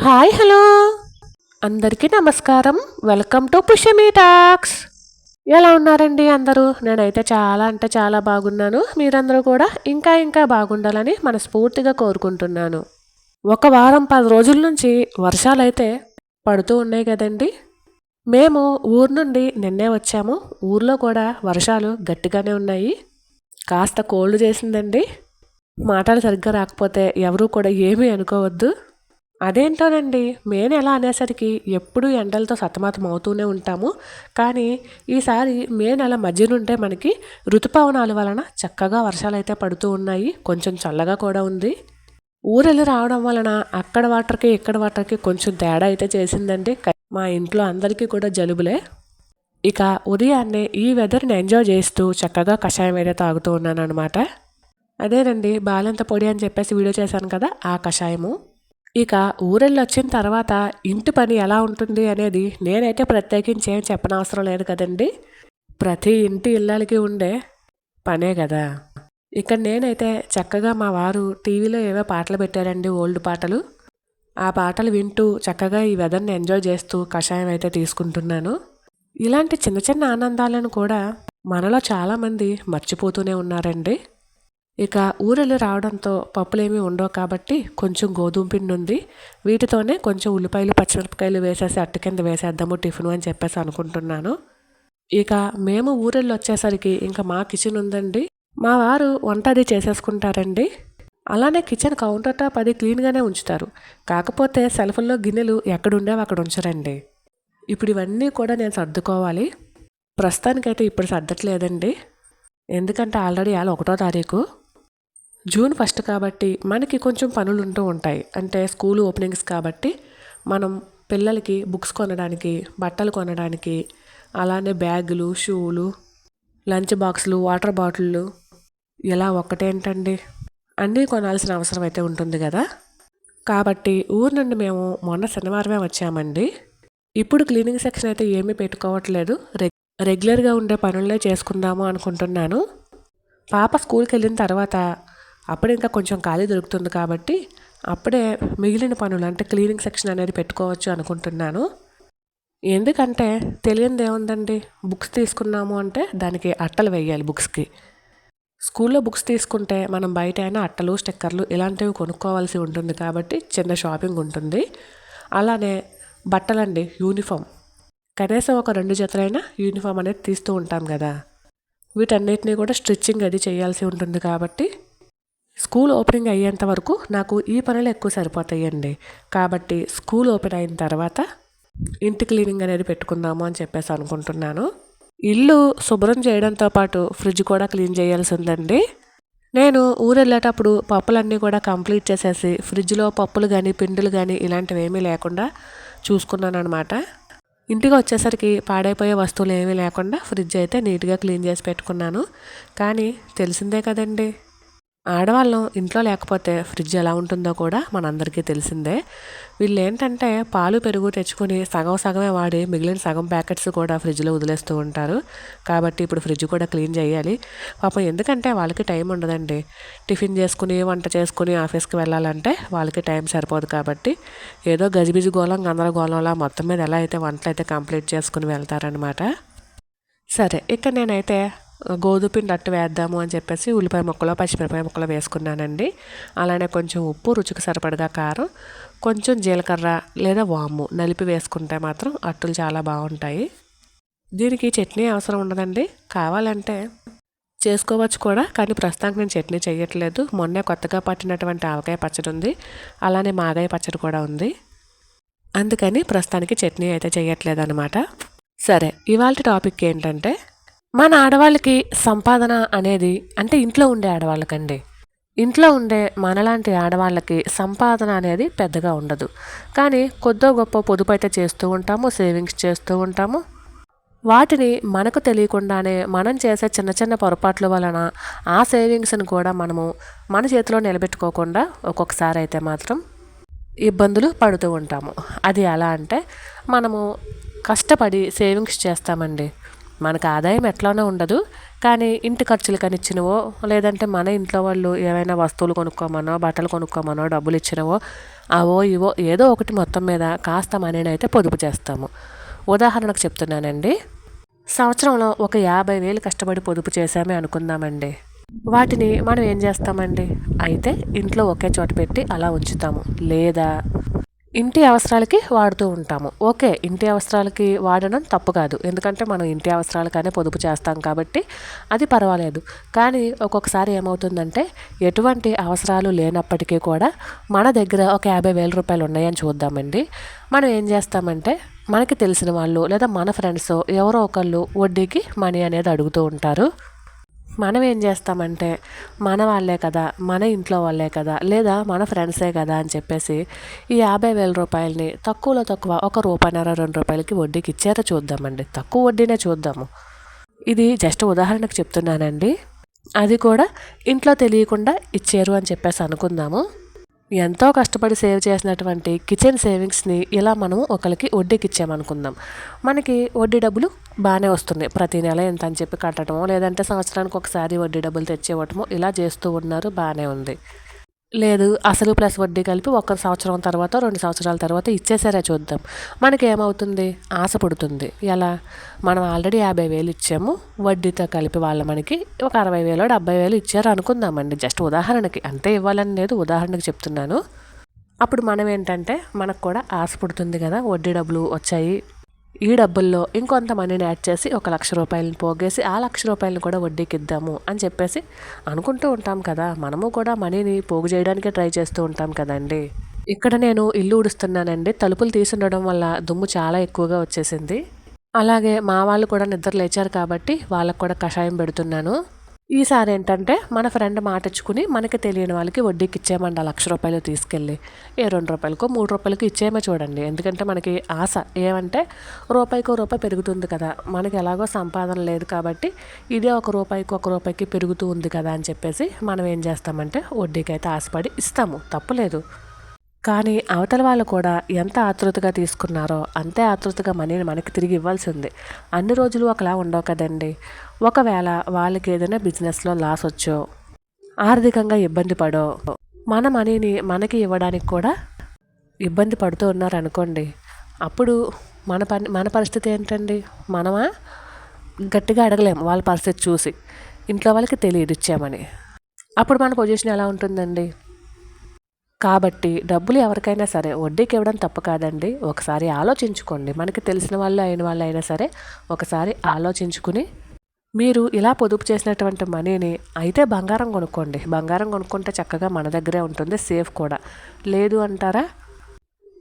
Hi hello. అందరికీ నమస్కారం. Welcome to Pushyami talks. ఎలా ఉన్నారండి అందరూ? నేనైతే చాలా అంటే చాలా బాగున్నాను. మీరందరూ కూడా ఇంకా ఇంకా బాగుండాలని మనస్ఫూర్తిగా కోరుకుంటున్నాను. ఒక వారం పది రోజుల నుంచి వర్షాలైతే పడుతూ ఉన్నాయి కదండి. మేము ఊరు నుండి నిన్నే వచ్చాము. ఊర్లో కూడా వర్షాలు గట్టిగానే ఉన్నాయి. కాస్త కోల్డ్ చేసిందండి. మాటలు సరిగ్గా రాకపోతే ఎవరూ కూడా ఏమీ అనుకోవద్దు. అదేంటోనండి మే నెల అనేసరికి ఎప్పుడూ ఎండలతో సతమతం అవుతూనే ఉంటాము. కానీ ఈసారి మే నెల మధ్య నుండే మనకి ఋతుపవనాల వలన చక్కగా వర్షాలు అయితే పడుతూ ఉన్నాయి. కొంచెం చల్లగా కూడా ఉంది. ఊరెళ్ళి రావడం వలన అక్కడ వాటర్కి ఇక్కడ వాటర్కి కొంచెం తేడా అయితే చేసిందండి. మా ఇంట్లో అందరికీ కూడా జలుబులే. ఇక ఉదయాన్నే ఈ వెదర్ని ఎంజాయ్ చేస్తూ చక్కగా కషాయం అయితే తాగుతూ ఉన్నాను అనమాట అదేనండి బాలంత పొడి అని చెప్పేసి వీడియో చేశాను కదా ఆ కషాయము. ఇక ఊరెళ్ళొచ్చిన తర్వాత ఇంటి పని ఎలా ఉంటుంది అనేది నేనైతే ప్రత్యేకించి ఏం చెప్పనవసరం లేదు కదండి. ప్రతి ఇంటి ఇళ్ళకి ఉండే పనే కదా. ఇక్కడ నేనైతే చక్కగా మా వారు టీవీలో ఏవో పాటలు పెట్టారండి ఓల్డ్ పాటలు. ఆ పాటలు వింటూ చక్కగా ఈ వెదర్ని ఎంజాయ్ చేస్తూ కషాయం అయితే తీసుకుంటున్నాను. ఇలాంటి చిన్న చిన్న ఆనందాలను కూడా మనలో చాలామంది మర్చిపోతూనే ఉన్నారండి. ఇక ఊరెళ్ళి రావడంతో పప్పులేమీ ఉండవు కాబట్టి కొంచెం గోధుమ పిండి ఉంది. వీటితోనే కొంచెం ఉల్లిపాయలు పచ్చిమిరపకాయలు వేసేసి అట్టు కింద వేసేద్దాము టిఫిన్ అని చెప్పేసి అనుకుంటున్నాను. ఇక మేము ఊరెళ్ళు వచ్చేసరికి ఇంకా మా కిచెన్ ఉందండి. మా వారు వంట అది చేసేసుకుంటారండి. అలానే కిచెన్ కౌంటర్ టాప్ అది క్లీన్గానే ఉంచుతారు. కాకపోతే సెల్ఫ్లో గిన్నెలు ఎక్కడుండేవి అక్కడ ఉంచరండి. ఇప్పుడు ఇవన్నీ కూడా నేను సర్దుకోవాలి. ప్రస్తుతానికైతే ఇప్పుడు సర్దట్లేదండి. ఎందుకంటే ఆల్రెడీ వాళ్ళ ఒకటో తారీఖు. జూన్ ఫస్ట్ కాబట్టి మనకి కొంచెం పనులు ఉంటూ ఉంటాయి. అంటే స్కూల్ ఓపెనింగ్స్ కాబట్టి మనం పిల్లలకి బుక్స్ కొనడానికి బట్టలు కొనడానికి అలానే బ్యాగులు షూలు లంచ్ బాక్సులు వాటర్ బాటిళ్ళు ఇలా ఒక్కటేంటండి అన్నీ కొనాల్సిన అవసరం అయితే ఉంటుంది కదా? కాబట్టి ఊరు నుండి మేము మొన్న శనివారమే వచ్చామండి. ఇప్పుడు క్లీనింగ్ సెక్షన్ అయితే ఏమీ పెట్టుకోవట్లేదు. రెగ్ రెగ్యులర్గా ఉండే పనులనే చేసుకుందాము అనుకుంటున్నాను. పాప స్కూల్కి వెళ్ళిన తర్వాత అప్పుడే ఇంకా కొంచెం ఖాళీ దొరుకుతుంది కాబట్టి అప్పుడే మిగిలిన పనులు అంటే క్లీనింగ్ సెక్షన్ అనేది పెట్టుకోవచ్చు అనుకుంటున్నాను. ఎందుకంటే తెలియంది ఏముందండి? బుక్స్ తీసుకున్నాము అంటే దానికి అట్టలు వేయాలి బుక్స్కి. స్కూల్లో బుక్స్ తీసుకుంటే మనం బయట అయినా అట్టలు స్టిక్కర్లు ఇలాంటివి కొనుక్కోవాల్సి ఉంటుంది కాబట్టి చిన్న షాపింగ్ ఉంటుంది. అలానే బట్టలండి యూనిఫామ్. కనీసం ఒక రెండు జతలైనా యూనిఫామ్ అనేది తీస్తూ ఉంటాం కదా. వీటన్నిటిని కూడా స్టిచ్చింగ్ అది చేయాల్సి ఉంటుంది కాబట్టి స్కూల్ ఓపెనింగ్ అయ్యేంత వరకు నాకు ఈ పనులు ఎక్కువ సరిపోతాయండి. కాబట్టి స్కూల్ ఓపెన్ అయిన తర్వాత ఇంటి క్లీనింగ్ అనేది పెట్టుకుందాము అని చెప్పేసి అనుకుంటున్నాను. ఇల్లు శుభ్రం చేయడంతో పాటు ఫ్రిడ్జ్ కూడా క్లీన్ చేయాల్సి ఉందండి నేను ఊరు వెళ్ళేటప్పుడు పప్పులన్నీ కూడా కంప్లీట్ చేసేసి ఫ్రిడ్జ్లో పప్పులు కానీ పిండిలు కానీ ఇలాంటివి ఏమీ లేకుండా చూసుకున్నాను అనమాట ఇంటికి వచ్చేసరికి పాడైపోయే వస్తువులు ఏమీ లేకుండా ఫ్రిడ్జ్ అయితే నీట్గా క్లీన్ చేసి పెట్టుకున్నాను. కానీ తెలిసిందే కదండి ఆడవాళ్ళం ఇంట్లో లేకపోతే ఫ్రిడ్జ్ ఎలా ఉంటుందో కూడా మనందరికీ తెలిసిందే. వీళ్ళు ఏంటంటే పాలు పెరుగు తెచ్చుకొని సగం సగమే వాడి మిగిలిన సగం ప్యాకెట్స్ కూడా ఫ్రిడ్జ్లో వదిలేస్తూ ఉంటారు. కాబట్టి ఇప్పుడు ఫ్రిడ్జ్ కూడా క్లీన్ చేయాలి. పాపం ఎందుకంటే వాళ్ళకి టైం ఉండదండి. టిఫిన్ చేసుకుని వంట చేసుకుని ఆఫీస్కి వెళ్ళాలంటే వాళ్ళకి టైం సరిపోదు కాబట్టి ఏదో గజిబిజి గోళం గందరగోళంలా మొత్తం మీద ఎలా అయితే వంటలు అయితే కంప్లీట్ చేసుకుని వెళ్తారనమాట సరే ఇక్కడ నేనైతే గోధుపిండి అట్టు వేద్దాము అని చెప్పేసి ఉల్లిపాయ ముక్కలు పచ్చిమిరపాయ ముక్కలు వేసుకున్నానండి. అలానే కొంచెం ఉప్పు రుచికి సరిపడగా కారం కొంచెం జీలకర్ర లేదా వాము నలిపి వేసుకుంటే మాత్రం అట్టులు చాలా బాగుంటాయి. దీనికి చట్నీ అవసరం ఉండదండి. కావాలంటే చేసుకోవచ్చు కూడా కానీ ప్రస్తుతానికి నేను చట్నీ చేయట్లేదు మొన్నే కొత్తగా పట్టినటువంటి ఆవకాయ పచ్చడి ఉంది. అలానే మాగాయ పచ్చడి కూడా ఉంది. అందుకని ప్రస్తుతానికి చట్నీ అయితే చేయట్లేదు అనమాట సరే ఇవాళ టాపిక్ ఏంటంటే మన ఆడవాళ్ళకి సంపాదన అనేది అంటే ఇంట్లో ఉండే ఆడవాళ్ళకండి. ఇంట్లో ఉండే మనలాంటి ఆడవాళ్ళకి సంపాదన అనేది పెద్దగా ఉండదు. కానీ కొద్దో గొప్ప పొదుపు అయితే చేస్తూ ఉంటాము సేవింగ్స్ చేస్తూ ఉంటాము. వాటిని మనకు తెలియకుండానే మనం చేసే చిన్న చిన్న పొరపాట్ల వలన ఆ సేవింగ్స్ని కూడా మనము మన చేతిలో నిలబెట్టుకోకుండా ఒక్కొక్కసారి అయితే మాత్రం ఇబ్బందులు పడుతూ ఉంటాము. అది ఎలా అంటే మనము కష్టపడి సేవింగ్స్ చేస్తామండి. మనకు ఆదాయం ఎట్లానో ఉండదు. కానీ ఇంటి ఖర్చులు కనిచ్చినవో లేదంటే మన ఇంట్లో వాళ్ళు ఏవైనా వస్తువులు కొనుక్కోమనో బట్టలు కొనుక్కోమనో డబ్బులు ఇచ్చినవో అవో ఇవో ఏదో ఒకటి మొత్తం మీద కాస్త మనీని అయితే పొదుపు చేస్తాము. ఉదాహరణకు చెప్తున్నానండి. సంవత్సరంలో ఒక యాభై వేలు కష్టపడి పొదుపు చేశామే అనుకుందామండి. వాటిని మనం ఏం చేస్తామండి? అయితే ఇంట్లో ఒకే చోట పెట్టి అలా ఉంచుతాము. లేదా ఇంటి అవసరాలకి వాడుతూ ఉంటాము. ఓకే ఇంటి అవసరాలకి వాడడం తప్పు కాదు. ఎందుకంటే మనం ఇంటి అవసరాలకనే పొదుపు చేస్తాం కాబట్టి అది పర్వాలేదు. కానీ ఒక్కొక్కసారి ఏమవుతుందంటే ఎటువంటి అవసరాలు లేనప్పటికీ కూడా మన దగ్గర ఒక యాభై వేల రూపాయలు ఉన్నాయని చూద్దామండి. మనం ఏం చేస్తామంటే మనకి తెలిసిన వాళ్ళు లేదా మన ఫ్రెండ్స్ ఎవరో ఒకళ్ళు వడ్డీకి మనీ అనేది అడుగుతూ ఉంటారు. మనం ఏం చేస్తామంటే మన వాళ్ళే కదా మన ఇంట్లో వాళ్ళే కదా లేదా మన ఫ్రెండ్సే కదా అని చెప్పేసి ఈ యాభై వేల రూపాయలని తక్కువలో తక్కువ ఒక రూపాయిన్నర రెండు రూపాయలకి వడ్డీకి ఇచ్చారో చూద్దామండి. తక్కువ వడ్డీనే చూద్దాము. ఇది జస్ట్ ఉదాహరణకు చెప్తున్నానండి. అది కూడా ఇంట్లో తెలియకుండా ఇచ్చారు అని చెప్పేసి అనుకుందాము. ఎంతో కష్టపడి సేవ్ చేసినటువంటి కిచెన్ సేవింగ్స్ని ఇలా మనం ఒకరికి వడ్డీకి ఇచ్చామనుకుందాం. మనకి వడ్డీ డబ్బులు బాగానే వస్తున్నాయి ప్రతి నెల ఎంత అని చెప్పి కట్టడమో లేదంటే సంవత్సరానికి ఒకసారి వడ్డీ డబ్బులు తెచ్చేవటము ఇలా చేస్తూ ఉన్నారు. బాగానే ఉంది. లేదు అసలు ప్లస్ వడ్డీ కలిపి ఒక సంవత్సరం తర్వాత రెండు సంవత్సరాల తర్వాత ఇచ్చేసారే చూద్దాం. మనకి ఏమవుతుంది ఆశ పుడుతుంది. ఎలా? మనం ఆల్రెడీ యాభై వేలు ఇచ్చాము. వడ్డీతో కలిపి వాళ్ళ మనకి ఒక అరవై వేలు డెబ్బై వేలు ఇచ్చారు అనుకుందామండి. జస్ట్ ఉదాహరణకి. అంతే ఇవ్వాలని లేదు ఉదాహరణకి చెప్తున్నాను. అప్పుడు మనం ఏంటంటే మనకు కూడా ఆశ పుడుతుంది కదా. వడ్డీ డబ్బులు వచ్చాయి. ఈ డబ్బుల్లో ఇంకొంత మనీని యాడ్ చేసి ఒక లక్ష రూపాయలను పోగేసి ఆ లక్ష రూపాయలను కూడా వడ్డీకి ఇద్దాము అని చెప్పేసి అనుకుంటూ ఉంటాం కదా. మనము కూడా మనీని పోగు చేయడానికే ట్రై చేస్తూ ఉంటాం కదండి. ఇక్కడ నేను ఇల్లు ఉడుస్తున్నానండి తలుపులు తీసుండడం వల్ల దుమ్ము చాలా ఎక్కువగా వచ్చేసింది. అలాగే మా వాళ్ళు కూడా నిద్ర లేచారు కాబట్టి వాళ్ళకు కూడా కషాయం పెడుతున్నాను. ఈసారి ఏంటంటే మన ఫ్రెండ్ మాటిచ్చుకుని మనకి తెలియని వాళ్ళకి వడ్డీకి ఇచ్చేయమండి. ఆ లక్ష రూపాయలు తీసుకెళ్ళి. ఏ రెండు రూపాయలకో మూడు రూపాయలకి ఇచ్చేయమే చూడండి. ఎందుకంటే మనకి ఆశ ఏమంటే రూపాయికో రూపాయి పెరుగుతుంది కదా. మనకి ఎలాగో సంపాదన లేదు కాబట్టి ఇదే ఒక రూపాయికి ఒక రూపాయికి పెరుగుతూ ఉంది కదా అని చెప్పేసి మనం ఏం చేస్తామంటే వడ్డీకి అయితే ఆశపడి ఇస్తాము. తప్పులేదు కానీ అవతల వాళ్ళు కూడా ఎంత ఆతృతగా తీసుకున్నారో అంతే ఆతృతగా మనీని మనకి తిరిగి ఇవ్వాల్సి ఉంది. అన్ని రోజులు ఒకలా ఉండవు కదండి. ఒకవేళ వాళ్ళకి ఏదైనా బిజినెస్లో లాస్ వచ్చో ఆర్థికంగా ఇబ్బంది పడో మన మనీని మనకి ఇవ్వడానికి కూడా ఇబ్బంది పడుతూ ఉన్నారనుకోండి అప్పుడు మన పని మన పరిస్థితి ఏంటండి? మనమా? గట్టిగా అడగలేము వాళ్ళ పరిస్థితి చూసి ఇంట్లో వాళ్ళకి తెలియదు ఇచ్చామని అప్పుడు మన పొజిషన్ ఎలా ఉంటుందండి? కాబట్టి డబ్బులు ఎవరికైనా సరే వడ్డీకి ఇవ్వడం తప్పు కాదండి. ఒకసారి ఆలోచించుకోండి మనకి తెలిసిన వాళ్ళు అయిన వాళ్ళు అయినా సరే ఒకసారి ఆలోచించుకుని మీరు ఇలా పొదుపు చేసినటువంటి మనీని అయితే బంగారం కొనుక్కోండి. బంగారం కొనుక్కుంటే చక్కగా మన దగ్గరే ఉంటుంది సేఫ్ కూడా. లేదు అంటారా?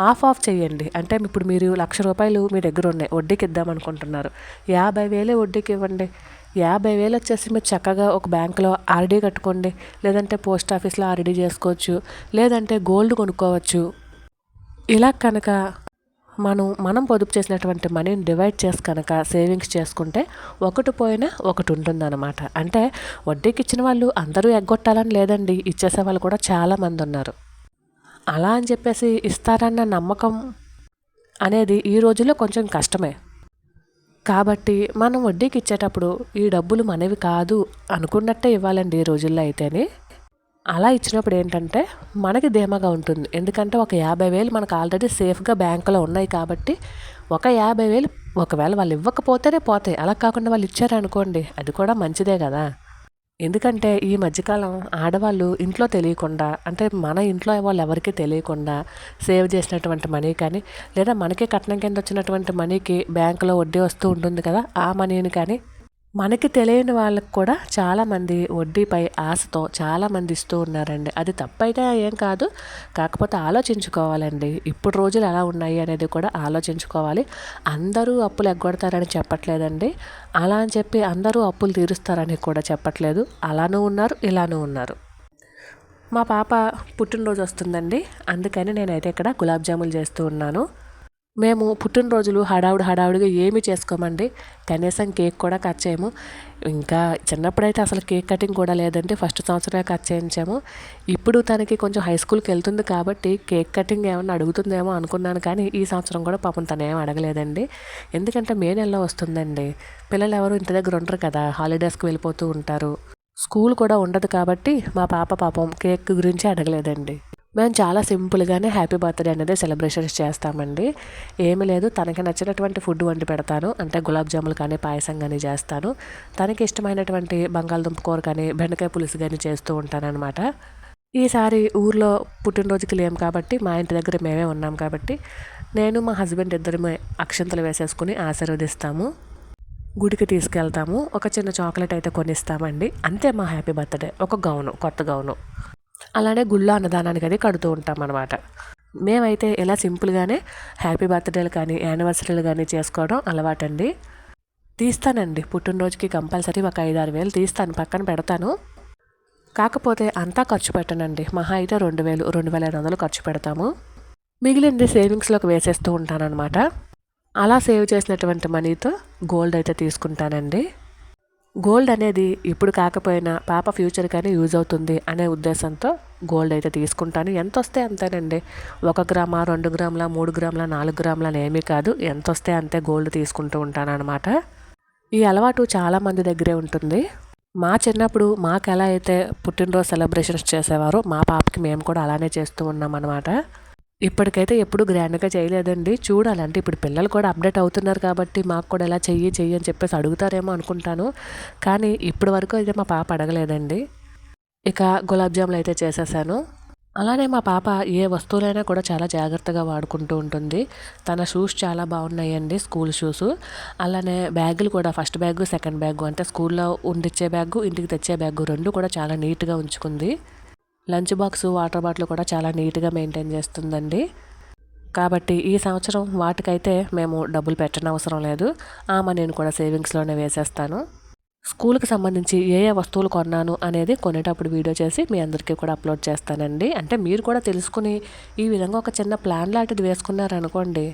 ఆఫ్ ఆఫ్ చేయండి. అంటే ఇప్పుడు మీరు లక్ష రూపాయలు మీ దగ్గర ఉన్నాయి వడ్డీకి ఇద్దాం అనుకుంటున్నారు. యాభై వేలే వడ్డీకి ఇవ్వండి. యాభై వేలు వచ్చేసి మీరు చక్కగా ఒక బ్యాంకులో ఆర్డీ కట్టుకోండి. లేదంటే పోస్ట్ ఆఫీస్లో ఆర్డీ చేసుకోవచ్చు. లేదంటే గోల్డ్ కొనుక్కోవచ్చు. ఇలా కనుక మనం మనం పొదుపు చేసినటువంటి మనీని డివైడ్ చేసి కనుక సేవింగ్స్ చేసుకుంటే ఒకటి పోయినా ఒకటి ఉంటుందన్నమాట. అంటే వడ్డీకి ఇచ్చిన వాళ్ళు అందరూ ఎగ్గొట్టాలని లేదండి. ఇచ్చేసే వాళ్ళు కూడా చాలామంది ఉన్నారు. అలా అని చెప్పేసి ఇస్తారన్న నమ్మకం అనేది ఈ రోజుల్లో కొంచెం కష్టమే. కాబట్టి మనం వడ్డీకి ఇచ్చేటప్పుడు ఈ డబ్బులు మనవి కాదు అనుకున్నట్టే ఇవ్వాలండి ఈ రోజుల్లో అయితేనే. అలా ఇచ్చినప్పుడు ఏంటంటే మనకి ధీమాగా ఉంటుంది. ఎందుకంటే ఒక యాభై వేలు మనకు ఆల్రెడీ సేఫ్గా బ్యాంకులో ఉన్నాయి కాబట్టి ఒక యాభై వేలు ఒకవేళ వాళ్ళు ఇవ్వకపోతేనే పోతాయి. అలా కాకుండా వాళ్ళు ఇచ్చారనుకోండి అది కూడా మంచిదే కదా. ఎందుకంటే ఈ మధ్యకాలం ఆడవాళ్ళు ఇంట్లో తెలియకుండా అంటే మన ఇంట్లో వాళ్ళు ఎవరికి తెలియకుండా సేవ్ చేసినటువంటి మనీ కానీ లేదా మనకే కట్నం కింద వచ్చినటువంటి మనీకి బ్యాంకులో వడ్డీ వస్తూ ఉంటుంది కదా ఆ మనీని కానీ మనకి తెలియని వాళ్ళకి కూడా చాలామంది వడ్డీపై ఆశతో చాలామంది ఇస్తూ ఉన్నారండి. అది తప్పైతే ఏం కాదు. కాకపోతే ఆలోచించుకోవాలండి. ఇప్పుడు రోజులు ఎలా ఉన్నాయి అనేది కూడా ఆలోచించుకోవాలి. అందరూ అప్పులు ఎగ్గొడతారని చెప్పట్లేదండి. అలా అని చెప్పి అందరూ అప్పులు తీరుస్తారని కూడా చెప్పట్లేదు. అలానూ ఉన్నారు ఇలానూ ఉన్నారు. మా పాప పుట్టినరోజు వస్తుందండి. అందుకని నేనైతే ఇక్కడ గులాబ్ జాములు చేస్తూ ఉన్నాను. మేము పుట్టినరోజులు హడావుడి హడావుడిగా ఏమి చేసుకోమండి. కనీసం కేక్ కూడా కట్ చేయము. ఇంకా చిన్నప్పుడైతే అసలు కేక్ కటింగ్ కూడా లేదండి. ఫస్ట్ సంవత్సరమే కట్ చేయించాము. ఇప్పుడు తనకి కొంచెం హై స్కూల్కి వెళ్తుంది కాబట్టి కేక్ కటింగ్ ఏమన్నా అడుగుతుందేమో అనుకున్నాను కానీ ఈ సంవత్సరం కూడా పాపం తను ఏం అడగలేదండి. ఎందుకంటే మే నెలలో వస్తుందండి. పిల్లలు ఎవరు ఇంటి దగ్గర ఉంటారు కదా. హాలిడేస్కి వెళ్ళిపోతూ ఉంటారు. స్కూల్ కూడా ఉండదు కాబట్టి మా పాప పాపం కేక్ గురించి అడగలేదండి. మేము చాలా సింపుల్గానే హ్యాపీ బర్త్డే అనేది సెలబ్రేషన్స్ చేస్తామండి. ఏమి లేదు తనకి నచ్చినటువంటి ఫుడ్ వండి పెడతాను. అంటే గులాబ్ జాములు కానీ పాయసం కానీ చేస్తాను. తనకి ఇష్టమైనటువంటి బంగాళదుంప కూర కానీ బెండకాయ పులుసు కానీ చేస్తూ ఉంటానన్నమాట. ఈసారి ఊర్లో పుట్టినరోజుకి లేం కాబట్టి మా ఇంటి దగ్గర మేమే ఉన్నాం కాబట్టి నేను మా హస్బెండ్ ఇద్దరమే అక్షంతలు వేసేసుకుని ఆశీర్వదిస్తాము. గుడికి తీసుకెళ్తాము. ఒక చిన్న చాక్లెట్ అయితే కొనిస్తామండి. అంతే మా హ్యాపీ బర్త్డే. ఒక గౌను కొత్త గౌను. అలానే గుళ్ళ అన్నదానానికి అది కడుతూ ఉంటాం అనమాట మేమైతే ఇలా సింపుల్గానే హ్యాపీ బర్త్డేలు కానీ యానివర్సరీలు కానీ చేసుకోవడం అలవాటండి. తీస్తానండి. పుట్టినరోజుకి కంపల్సరీ ఒక ఐదు ఆరు వేలు తీస్తాను పక్కన పెడతాను. కాకపోతే అంతా ఖర్చు పెట్టనండి. మహా అయితే రెండు వేలు రెండు వేల ఐదు వందలు ఖర్చు పెడతాము. మిగిలింది సేవింగ్స్లోకి వేసేస్తూ ఉంటానన్నమాట. అలా సేవ్ చేసినటువంటి మనీతో గోల్డ్ అయితే తీసుకుంటానండి. గోల్డ్ అనేది ఇప్పుడు కాకపోయినా పాప ఫ్యూచర్ కానీ యూజ్ అవుతుంది అనే ఉద్దేశంతో గోల్డ్ అయితే తీసుకుంటాను. ఎంత వస్తే అంతేనండి. ఒక గ్రామ రెండు గ్రాముల మూడు గ్రాముల నాలుగు గ్రాముల ఏమీ కాదు. ఎంత వస్తే అంతే గోల్డ్ తీసుకుంటూ ఉంటాను అనమాట ఈ అలవాటు చాలామంది దగ్గరే ఉంటుంది. మా చిన్నప్పుడు మాకు ఎలా అయితే పుట్టినరోజు సెలబ్రేషన్స్ చేసేవారో మా పాపకి మేము కూడా అలానే చేస్తూ ఉన్నాం అనమాట ఇప్పటికైతే ఎప్పుడు గ్రాండ్గా చేయలేదండి. చూడాలంటే ఇప్పుడు పిల్లలు కూడా అప్డేట్ అవుతున్నారు కాబట్టి మాకు కూడా ఎలా చెయ్యి చెయ్యి అని చెప్పేసి అడుగుతారేమో అనుకుంటాను. కానీ ఇప్పటి వరకు అయితే మా పాప అడగలేదండి. ఇక గులాబ్ జాములు అయితే చేసేసాను. అలానే మా పాప ఏ వస్తువులైనా కూడా చాలా జాగ్రత్తగా వాడుకుంటూ ఉంటుంది. తన షూస్ చాలా బాగున్నాయండి స్కూల్ షూస్. అలానే బ్యాగులు కూడా ఫస్ట్ బ్యాగ్ సెకండ్ బ్యాగ్ అంటే స్కూల్లో ఉండిచ్చే బ్యాగు ఇంటికి తెచ్చే బ్యాగు రెండు కూడా చాలా నీట్గా ఉంచుకుంది. లంచ్ బాక్స్ వాటర్ బాటిల్ కూడా చాలా నీట్గా మెయింటైన్ చేస్తుందండి. కాబట్టి ఈ సంవత్సరం వాటికైతే మేము డబ్బులు పెట్టనవసరం లేదు. ఆమె నేను కూడా సేవింగ్స్లోనే వేసేస్తాను. స్కూల్కి సంబంధించి ఏ ఏ వస్తువులు కొన్నాను అనేది కొనేటప్పుడు వీడియో చేసి మీ అందరికీ కూడా అప్లోడ్ చేస్తానండి. అంటే మీరు కూడా తెలుసుకుని ఈ విధంగా ఒక చిన్న ప్లాన్ లాంటిది వేసుకున్నారనుకోండి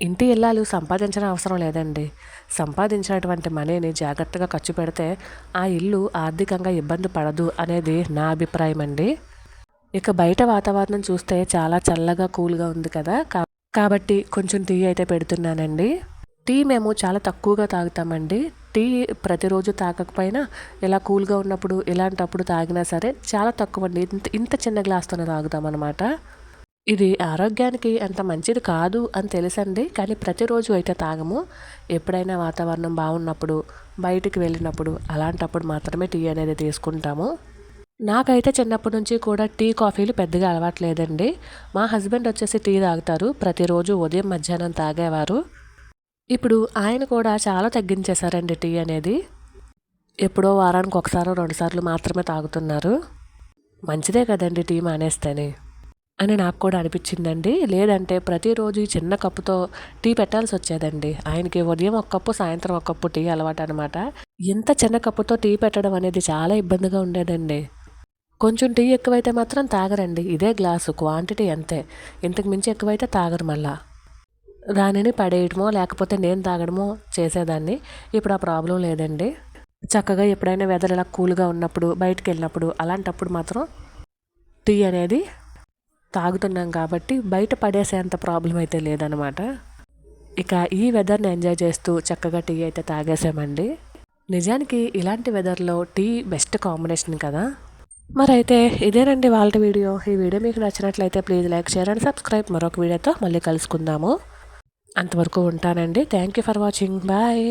ఇంటి ఇల్లాలు సంపాదించడం అవసరం లేదండి. సంపాదించినటువంటి మనీని జాగ్రత్తగా ఖర్చు పెడితే ఆ ఇల్లు ఆర్థికంగా ఇబ్బంది పడదు అనేది నా అభిప్రాయం అండి. ఇక బయట వాతావరణం చూస్తే చాలా చల్లగా కూల్గా ఉంది కదా. కాబట్టి కొంచెం టీ అయితే పెడుతున్నానండి. టీ మేము చాలా తక్కువగా తాగుతామండి. టీ ప్రతిరోజు తాగకపోయినా ఇలా కూల్గా ఉన్నప్పుడు ఇలాంటప్పుడు తాగినా సరే చాలా తక్కువ అండి ఇంత ఇంత చిన్న గ్లాస్తోనే తాగుతాం అనమాట ఇది ఆరోగ్యానికి అంత మంచిది కాదు అని తెలుసండి కానీ ప్రతిరోజు అయితే తాగము. ఎప్పుడైనా వాతావరణం బాగున్నప్పుడు బయటికి వెళ్ళినప్పుడు అలాంటప్పుడు మాత్రమే టీ అనేది తీసుకుంటాము. నాకైతే చిన్నప్పటి నుంచి కూడా టీ కాఫీలు పెద్దగా అలవాట్లేదండి. మా హస్బెండ్ వచ్చేసి టీ తాగుతారు. ప్రతిరోజు ఉదయం మధ్యాహ్నం తాగేవారు. ఇప్పుడు ఆయన కూడా చాలా తగ్గించేశారండి టీ అనేది. ఎప్పుడో వారానికి ఒకసారి రెండుసార్లు మాత్రమే తాగుతున్నారు. మంచిదే కదండి టీ మానేస్తేనే. అని నాకు కూడా అనిపించిందండి. లేదంటే ప్రతిరోజు ఈ చిన్న కప్పుతో టీ పెట్టాల్సి వచ్చేదండి. ఆయనకి ఉదయం ఒక కప్పు సాయంత్రం ఒక కప్పు టీ అలవాటు అనమాట ఇంత చిన్న కప్పుతో టీ పెట్టడం అనేది చాలా ఇబ్బందిగా ఉండేదండి. కొంచెం టీ ఎక్కువైతే మాత్రం తాగరండి. ఇదే గ్లాసు క్వాంటిటీ అంతే. ఇంతకు మించి ఎక్కువైతే తాగరు మళ్ళా. దానిని పడేయటమో లేకపోతే నేను తాగడమో చేసేదాన్ని. ఇప్పుడు ఆ ప్రాబ్లం లేదండి. చక్కగా ఎప్పుడైనా వెదర్ ఇలా కూల్గా ఉన్నప్పుడు బయటకు వెళ్ళినప్పుడు అలాంటప్పుడు మాత్రం టీ అనేది తాగుతున్నాం కాబట్టి బయట పడేసేంత ప్రాబ్లం అయితే లేదనమాట ఇక ఈ వెదర్ని ఎంజాయ్ చేస్తూ చక్కగా టీ అయితే తాగేసామండి. నిజానికి ఇలాంటి వెదర్లో టీ బెస్ట్ కాంబినేషన్ కదా. మరైతే ఇదేనండి వాళ్ళ వీడియో. ఈ వీడియో మీకు నచ్చినట్లయితే please like share and subscribe మరొక వీడియోతో మళ్ళీ కలుసుకుందాము. అంతవరకు ఉంటానండి. Thank you for watching bye